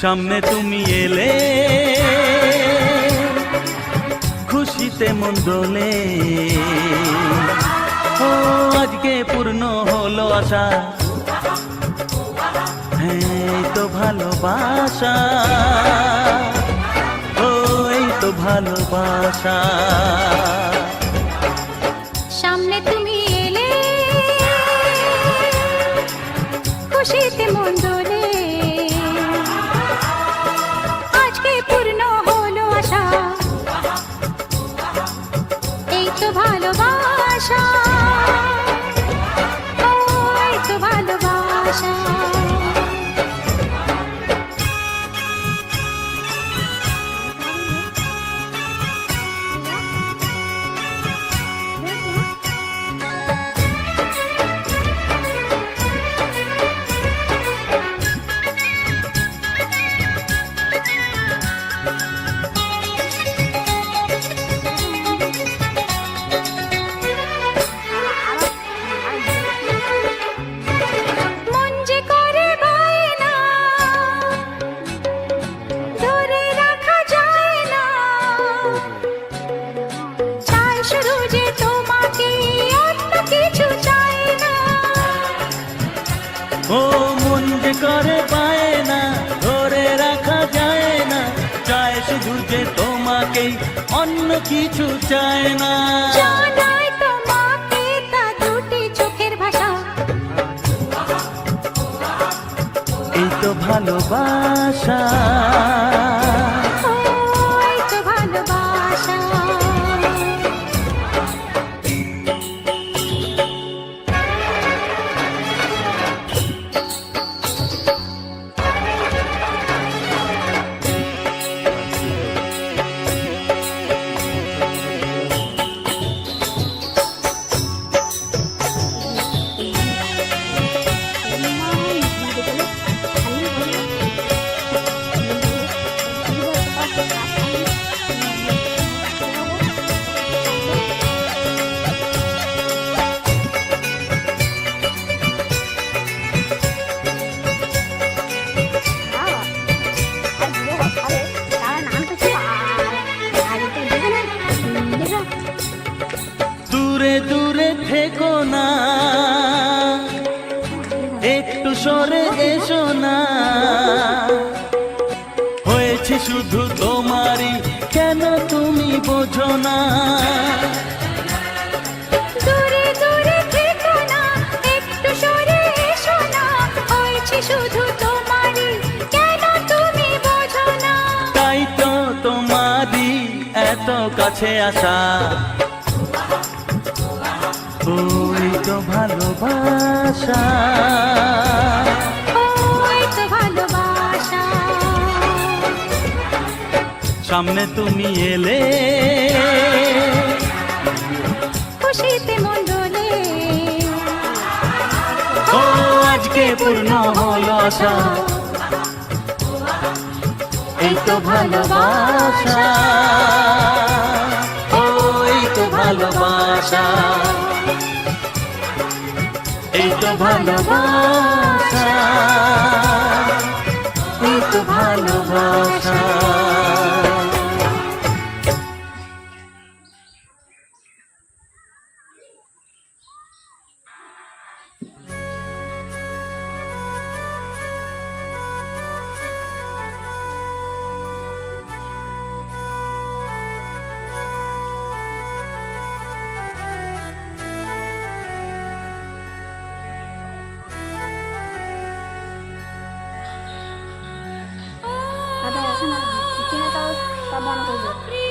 সামনে তুমি এলে, খুশিতে মন দোলে ও, আজকে পূর্ণ হলো আশা। হ্যাঁ তো ভালোবাসা। ও, এই তো ভালোবাসা। সামনে তুমি এলে, খুশিতে ও মন যে করে পায় না ধরে রাখা যায় না চায় শুধু যে তোমাকেই অন্য কিছু চায় না। এই তো ভালোবাসা। একটু সরে এসো না। হয়েছে শুধু তোমারই কেন তুমি বোঝো না? শুধু তোমারই কেন তুমি বোঝো তাই তো তোমারই এত কাছে আসা। ভালোবাসা। সামনে তুমি এলে। খুশিতে মন দোলে ও আজকে পূর্ণ হলো আশা। এই তো ভালোবাসা। এই তো ভালোবাসা Sabun.